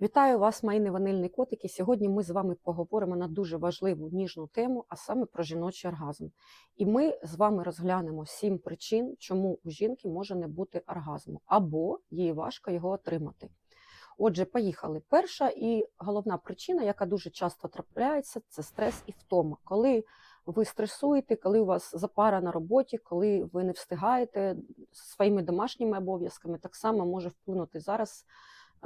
Вітаю вас, мої неванильні котики. Сьогодні ми з вами поговоримо на дуже важливу ніжну тему, а саме про жіночий оргазм. І ми з вами розглянемо сім причин, чому у жінки може не бути оргазму, або їй важко його отримати. Отже, поїхали. Перша і головна причина, яка дуже часто трапляється, це стрес і втома. Коли ви стресуєте, коли у вас запара на роботі, коли ви не встигаєте своїми домашніми обов'язками, так само може вплинути зараз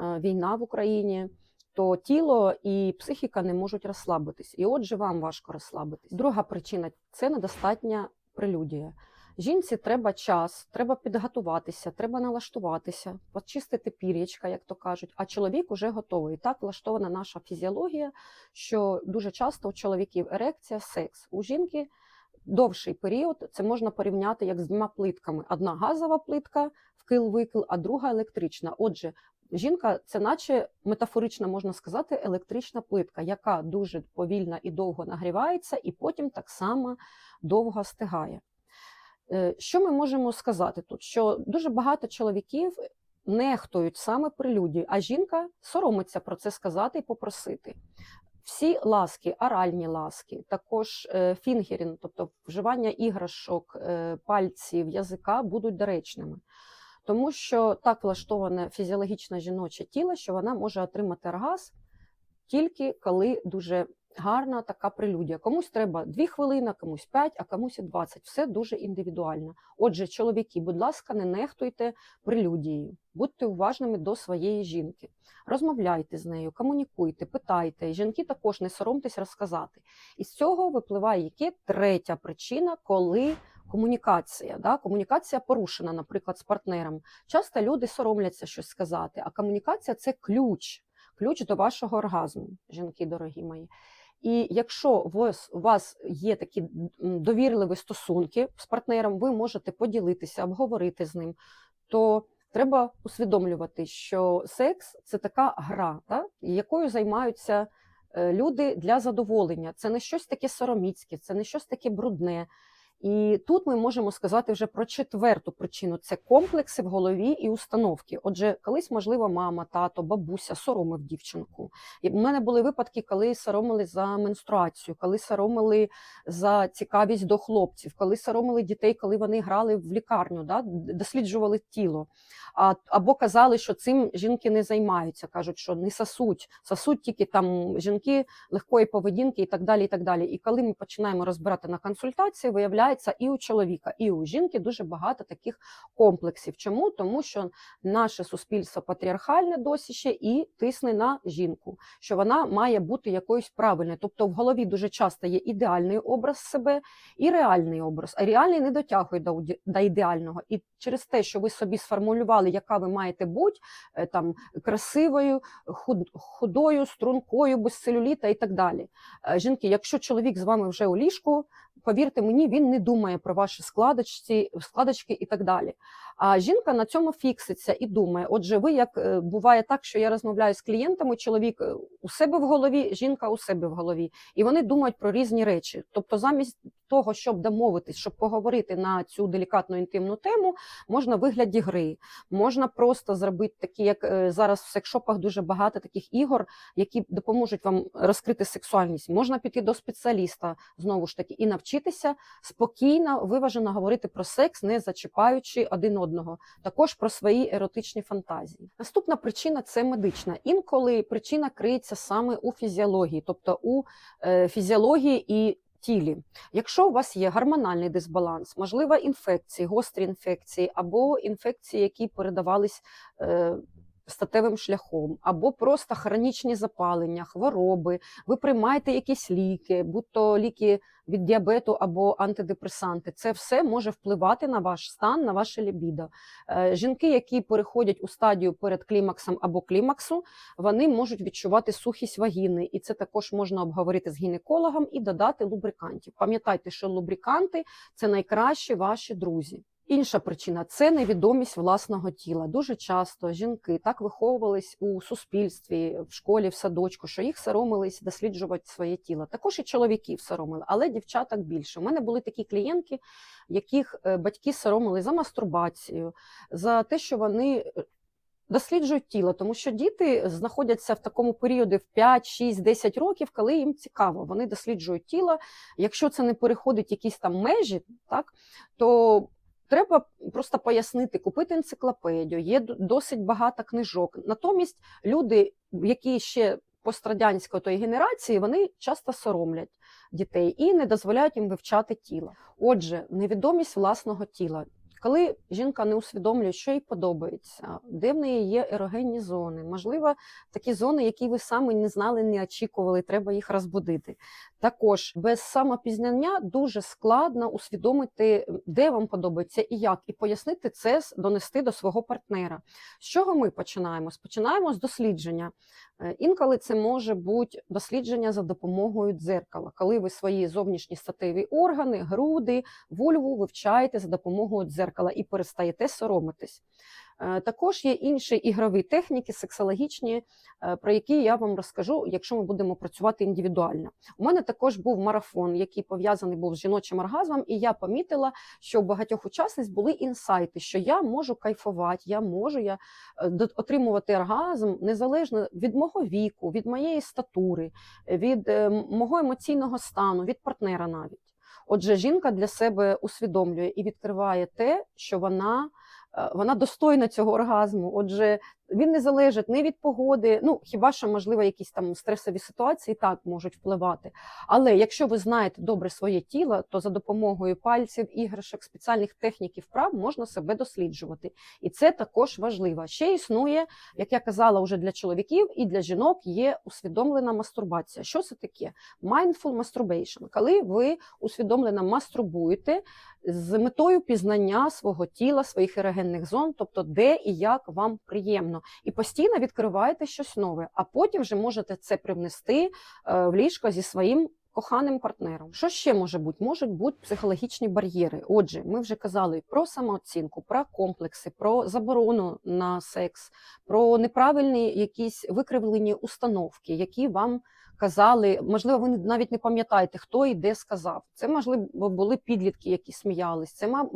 війна в Україні, то тіло і психіка не можуть розслабитись. І отже, вам важко розслабитись. Друга причина це недостатня прелюдія. Жінці треба час, треба підготуватися, треба налаштуватися, почистити пір'ячка, як то кажуть. А чоловік уже готовий. Так влаштована наша фізіологія, що дуже часто у чоловіків ерекція, секс. У жінки довший період це можна порівняти як з двома плитками: одна газова плитка, вкил-викил, а друга електрична. Отже, жінка це, наче метафорично можна сказати, електрична плитка, яка дуже повільно і довго нагрівається, і потім так само довго стигає. Е, Що ми можемо сказати тут? Що дуже багато чоловіків нехтують саме прелюдію, а жінка соромиться про це сказати і попросити. Всі ласки, оральні ласки, також е, фінгерінг, тобто вживання іграшок, е, пальців, язика будуть доречними. Тому що так влаштоване фізіологічне жіноче тіло, що вона може отримати оргазм тільки коли дуже гарна така прелюдія. Комусь треба 2 хвилини, комусь 5, а комусь і 20. Все дуже індивідуально. Отже, чоловіки, будь ласка, не нехтуйте прелюдією, будьте уважними до своєї жінки. Розмовляйте з нею, комунікуйте, питайте. І жінки також не соромтесь розказати. І з цього випливає яке третя причина, коли комунікація. Да? Комунікація порушена, наприклад, з партнером. Часто люди соромляться щось сказати, а комунікація це ключ, ключ до вашого оргазму, жінки дорогі мої. І якщо у вас, є такі довірливі стосунки з партнером, ви можете поділитися, обговорити з ним, то треба усвідомлювати, що секс це така гра, та, якою займаються е, люди для задоволення. Це не щось таке сороміцьке, це не щось таке брудне. І тут ми можемо сказати вже про четверту причину: це комплекси в голові і установки. Отже, колись, можливо, мама, тато, бабуся соромив дівчинку. І в мене були випадки, коли соромили за менструацію, коли соромили за цікавість до хлопців, коли соромили дітей, коли вони грали в лікарню, да, досліджували тіло. А, або казали, що цим жінки не займаються, кажуть, що не сосуть, сосуть тільки там жінки легкої поведінки і так далі. І так далі. І коли ми починаємо розбирати на консультації, виявляється, і у чоловіка, і у жінки дуже багато таких комплексів. Чому? Тому що наше суспільство патріархальне досі ще і тисне на жінку, що вона має бути якоюсь правильною. Тобто в голові дуже часто є ідеальний образ себе і реальний образ. А реальний не дотягує до, до ідеального. І через те, що ви собі сформулювали, яка ви маєте бути е, там красивою, худою, стрункою, без целюліта і так далі. Е, Жінки, якщо чоловік з вами вже у ліжку, повірте мені, він не думає про ваші складочці, складочки і так далі. А жінка на цьому фікситься і думає. Отже, ви як е, буває так, що я розмовляю з клієнтами, чоловік е, у себе в голові, жінка у себе в голові, і вони думають про різні речі. Тобто, замість того, щоб домовитись, щоб поговорити на цю делікатну інтимну тему, можна вигляді гри, можна просто зробити такі, як е, зараз в секшопах дуже багато таких ігор, які допоможуть вам розкрити сексуальність. Можна піти до спеціаліста знову ж таки і навчитися спокійно, виважено говорити про секс, не зачіпаючи один одного, також про свої еротичні фантазії. Наступна причина це медична. Інколи причина криється саме у фізіології, тобто у е, фізіології і тілі. Якщо у вас є гормональний дисбаланс, можливо, інфекції, гострі інфекції або інфекції, які передавались е, статевим шляхом, або просто хронічні запалення, хвороби, ви приймаєте якісь ліки, будь-то ліки від діабету або антидепресанти. Це все може впливати на ваш стан, на ваше лібідо. Е, Жінки, які переходять у стадію перед клімаксом або клімаксу, вони можуть відчувати сухість вагіни, і це також можна обговорити з гінекологом і додати лубрикантів. Пам'ятайте, що лубриканти це найкращі ваші друзі. Інша причина це невідомість власного тіла. Дуже часто жінки так виховувались у суспільстві, в школі, в садочку, що їх соромились досліджувати своє тіло. Також і чоловіків соромили, але дівчаток більше. У мене були такі клієнтки, яких е, батьки соромили за мастурбацію, за те, що вони е, досліджують тіло, тому що діти знаходяться в такому періоді в 5, 6, 10 років, коли їм цікаво. Вони досліджують тіло. Якщо це не переходить якісь там межі, так то треба просто пояснити, купити енциклопедію. Є досить багато книжок. Натомість люди, які ще пострадянської тої генерації, вони часто соромлять дітей і не дозволяють їм вивчати тіло. Отже, невідомість власного тіла. Коли жінка не усвідомлює, що їй подобається, де в неї є ерогенні зони, можливо, такі зони, які ви самі не знали, не очікували, треба їх розбудити. Також без самопізнання дуже складно усвідомити, де вам подобається і як, і пояснити це, донести до свого партнера. З чого ми починаємо? Починаємо з дослідження. Е, Інколи це може бути дослідження за допомогою дзеркала, коли ви свої зовнішні статеві органи, груди, вульву вивчаєте за допомогою дзеркала і перестаєте соромитись. Е, Також є інші ігрові техніки, сексологічні, е, про які я вам розкажу, якщо ми будемо працювати індивідуально. У мене також був марафон, який пов'язаний був з жіночим оргазмом, і я помітила, що у багатьох учасниць були інсайти, що я можу кайфувати, я можу я е, отримувати оргазм незалежно від мого віку, від моєї статури, від мого емоційного стану, від партнера навіть. Отже, жінка для себе усвідомлює і відкриває те, що вона, вона достойна цього оргазму. Отже, він не залежить ні від погоди, ну хіба що, можливо, якісь там стресові ситуації так можуть впливати. Але якщо ви знаєте добре своє тіло, то за допомогою пальців, іграшок, спеціальних технік і вправ можна себе досліджувати. І це також важливо. Ще існує, як я казала, вже для чоловіків і для жінок є усвідомлена мастурбація. Що це таке? Mindful masturbation, коли ви усвідомлено мастурбуєте з метою пізнання свого тіла, своїх ерогенних зон, тобто де і як вам приємно, і постійно відкриваєте щось нове, а потім вже можете це привнести е, в ліжко зі своїм. Коханим партнером. Що ще може бути? Можуть бути психологічні бар'єри. Отже, ми вже казали про самооцінку, про комплекси, про заборону на секс, про неправильні якісь викривлені установки, які вам казали. Можливо, ви навіть не пам'ятаєте, хто і де сказав. Це можливо були підлітки, які сміялись. Це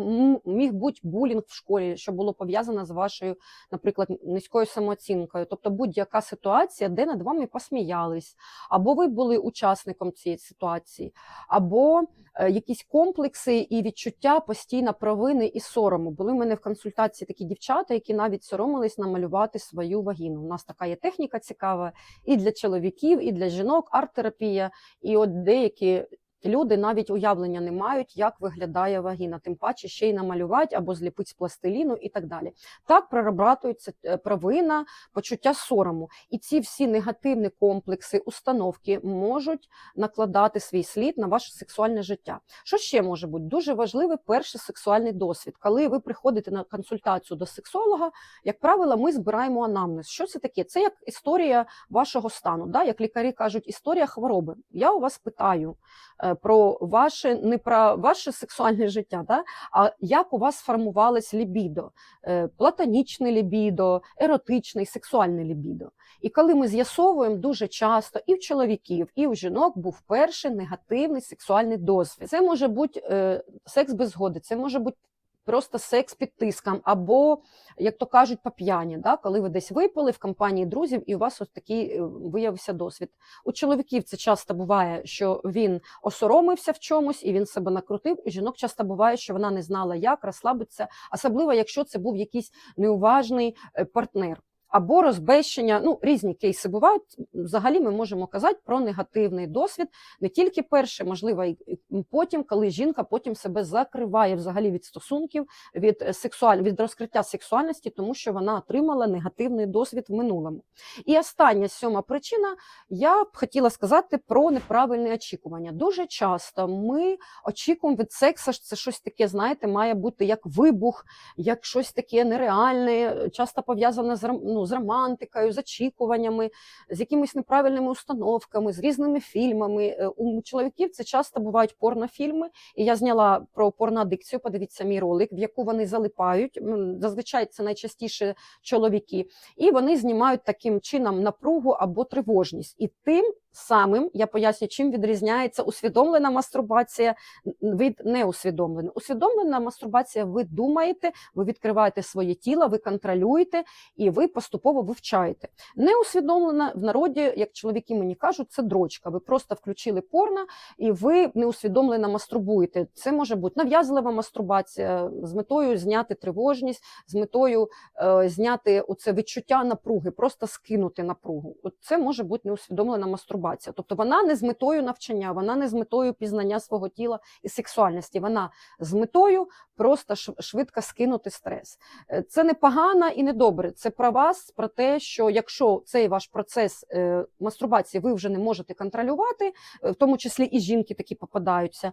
міг бути булінг в школі, що було пов'язано з вашою, наприклад, низькою самооцінкою. Тобто будь-яка ситуація, де над вами посміялись, або ви були учасником цієї ситуації, або е, якісь комплекси і відчуття постійно провини і сорому. Були в мене в консультації такі дівчата, які навіть соромились намалювати свою вагіну. У нас така є техніка цікава і для чоловіків, і для жінок, арт-терапія. І от деякі люди навіть уявлення не мають, як виглядає вагіна, тим паче ще й намалювати або зліпити з пластиліну і так далі. Так прорабатується е, провина, почуття сорому. І ці всі негативні комплекси, установки можуть накладати свій слід на ваше сексуальне життя. Що ще може бути? Дуже важливий перший сексуальний досвід. Коли ви приходите на консультацію до сексолога, як правило, ми збираємо анамнез. Що це таке? Це як історія вашого стану. Да? Як лікарі кажуть, історія хвороби. Я у вас питаю е, про ваше не про ваше сексуальне життя, да? а як у вас сформувалось лібідо, Е, платонічне лібідо, еротичне, сексуальне лібідо. І коли ми з'ясовуємо дуже часто і в чоловіків, і в жінок був перший негативний сексуальний досвід. Це може бути е, секс без згоди, це може бути просто секс під тиском, або, як то кажуть, по п'яні, да? коли ви десь випили в компанії друзів, і у вас ось такий е, виявився досвід. У чоловіків це часто буває, що він осоромився в чомусь і він себе накрутив. У жінок часто буває, що вона не знала, як розслабитися, особливо якщо це був якийсь неуважний е, партнер. Або розбещення, ну різні кейси бувають. Взагалі, ми можемо казати про негативний досвід не тільки перше, можливо, і потім, коли жінка потім себе закриває взагалі від стосунків, від е, сексуаль... від розкриття сексуальності, тому що вона отримала негативний досвід в минулому. І остання сьома причина, я б хотіла сказати про неправильне очікування. Дуже часто ми очікуємо від сексу, що це щось таке, знаєте, має бути як вибух, як щось таке нереальне, часто пов'язане з ром- з романтикою, з очікуваннями, з якимись неправильними установками, з різними фільмами. Е, У чоловіків це часто бувають порнофільми, і я зняла про порноадикцію. Подивіться мій ролик, в яку вони залипають. Зазвичай це найчастіше чоловіки, і вони знімають таким чином напругу або тривожність, і тим самим я поясню, чим відрізняється усвідомлена мастурбація від неусвідомленої. Усвідомлена мастурбація, ви думаєте, ви відкриваєте своє тіло, ви контролюєте і ви поступово вивчаєте. Неусвідомлена в народі, як чоловіки мені кажуть, це дрочка. Ви просто включили порно і ви неусвідомлено мастурбуєте. Це може бути нав'язлива мастурбація з метою зняти тривожність, з метою е, зняти оце відчуття напруги, просто скинути напругу. Це може бути неусвідомлена мастурбація. Тобто вона не з метою навчання, вона не з метою пізнання свого тіла і сексуальності. Вона з метою просто швидко скинути стрес. Е, Це не погано і не добре. Це про вас, про те, що якщо цей ваш процес е, мастурбації ви вже не можете контролювати, е, в тому числі і жінки такі попадаються,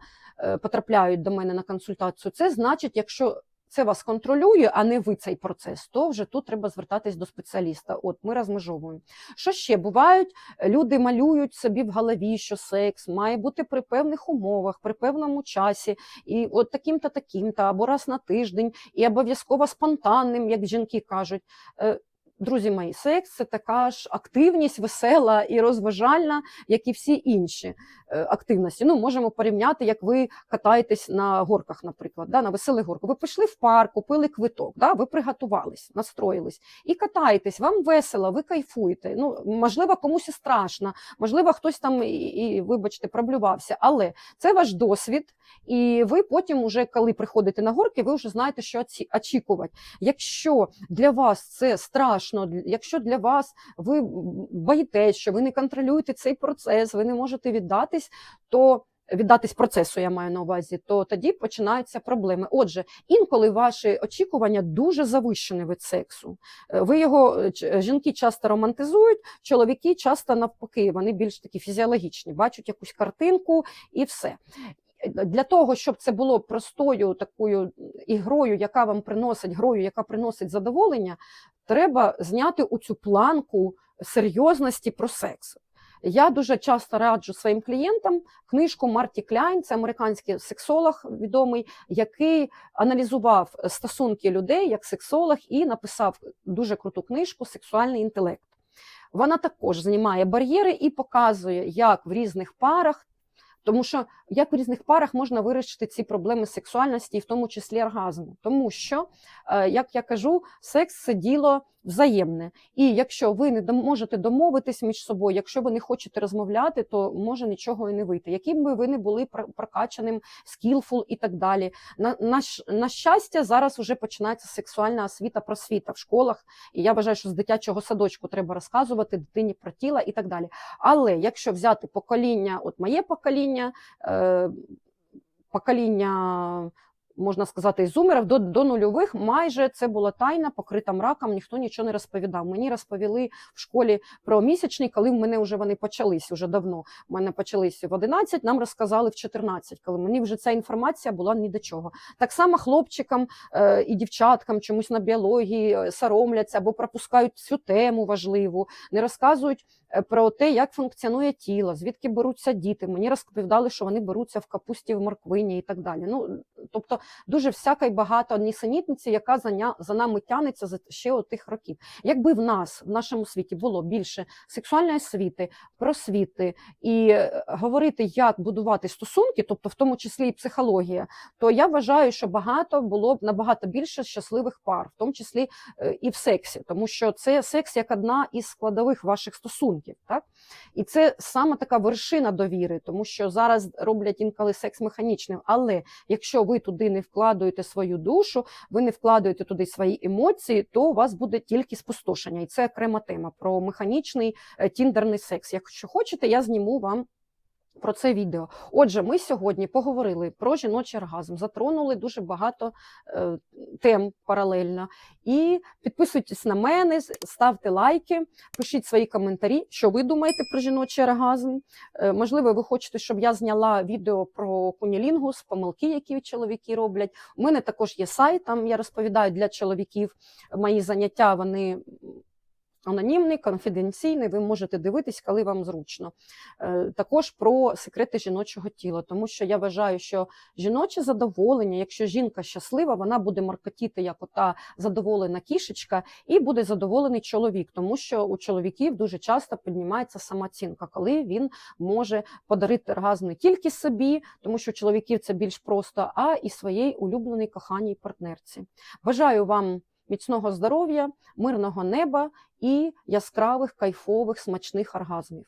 потрапляють до мене на консультацію. Це значить, якщо це вас контролює, а не ви цей процес, то вже тут треба звертатись до спеціаліста. От ми розмежовуємо. Що ще бувають? Люди малюють собі в голові, що секс має бути при певних умовах, при певному часі, і от таким-то, таким-то, або раз на тиждень, і обов'язково спонтанним, як жінки кажуть. Друзі мої, секс це така ж активність, весела і розважальна, як і всі інші е, активності. Ну, можемо порівняти, як ви катаєтесь на горках, наприклад, да, на веселих горках. Ви пішли в парк, купили квиток, да, ви приготувались, настроїлись і катаєтесь, вам весело, ви кайфуєте. Ну, можливо, комусь і страшно, можливо, хтось там і, і вибачте, проблювався, але це ваш досвід, і ви потім, уже коли приходите на горки, ви вже знаєте, що очікувати. Якщо для вас це страшно, якщо для вас ви боїтесь, що ви не контролюєте цей процес, ви не можете віддатись, то віддатись процесу, я маю на увазі, то тоді починаються проблеми. Отже, інколи ваші очікування дуже завищені від сексу. Е, Ви його е, жінки часто романтизують, чоловіки часто навпаки, вони більш такі фізіологічні, бачать якусь картинку і все. Для того, щоб це було простою такою ігрою, яка вам приносить грою, яка приносить задоволення, треба зняти у цю планку серйозності про секс. Я дуже часто раджу своїм клієнтам книжку Марті Кляйн, це американський сексолог відомий, який аналізував стосунки людей як сексолог і написав дуже круту книжку Сексуальний інтелект. Вона також знімає бар'єри і показує, як в різних парах, тому що як в різних парах можна вирішити ці проблеми сексуальності, і в тому числі оргазму. Тому що, е, як я кажу, секс це діло взаємне. І якщо ви не можете домовитись між собою, якщо ви не хочете розмовляти, то може нічого і не вийти. Яким би ви не були прокачаним, скілфул і так далі. На, на, на щастя, зараз вже починається сексуальна освіта просвіта в школах. І я вважаю, що з дитячого садочку треба розказувати дитині про тіло і так далі. Але якщо взяти покоління, от моє покоління, е, покоління. Можна сказати, із зумерів до, до нульових майже це була тайна, покрита мраком, ніхто нічого не розповідав. Мені розповіли в школі про місячний, коли в мене вже вони почались уже давно. У мене почалися в 11, нам розказали в 14, коли мені вже ця інформація була ні до чого. Так само хлопчикам е, і дівчаткам чомусь на біології е, соромляться або пропускають цю тему важливу, не розказують про те, як функціонує тіло, звідки беруться діти. Мені розповідали, що вони беруться в капусті, в морквині і так далі. Ну тобто дуже всяка й багато нісенітниці, яка за, ня, за нами тянеться за ще от тих років. Якби в нас в нашому світі було більше сексуальної освіти, просвіти і е, говорити, як будувати стосунки, тобто в тому числі і психологія, то я вважаю, що багато було б набагато більше щасливих пар, в тому числі е, і в сексі, тому що це секс як одна із складових ваших стосунків. Так? І це саме така вершина довіри, тому що зараз роблять інколи секс механічним. Але якщо ви туди не вкладуєте свою душу, ви не вкладуєте туди свої емоції, то у вас буде тільки спустошення. І це окрема тема про механічний е, тіндерний секс. Якщо хочете, я зніму вам. Про це відео. Отже, ми сьогодні поговорили про жіночий оргазм, затронули дуже багато е, тем паралельно. І підписуйтесь на мене, ставте лайки, пишіть свої коментарі, що ви думаєте про жіночий оргазм. Е, можливо, ви хочете, щоб я зняла відео про кунілінгус, помилки, які чоловіки роблять. У мене також є сайт, там я розповідаю для чоловіків мої заняття. Вони анонімний, конфіденційний. Ви можете дивитись, коли вам зручно. Е, Також про секрети жіночого тіла, тому що я вважаю, що жіноче задоволення, якщо жінка щаслива, вона буде маркотіти як ота задоволена кішечка, і буде задоволений чоловік, тому що у чоловіків дуже часто піднімається самооцінка, коли він може подарити оргазм не тільки собі, тому що у чоловіків це більш просто, а і своїй улюбленій коханій партнерці. Бажаю вам міцного здоров'я, мирного неба і яскравих, кайфових, смачних оргазмів.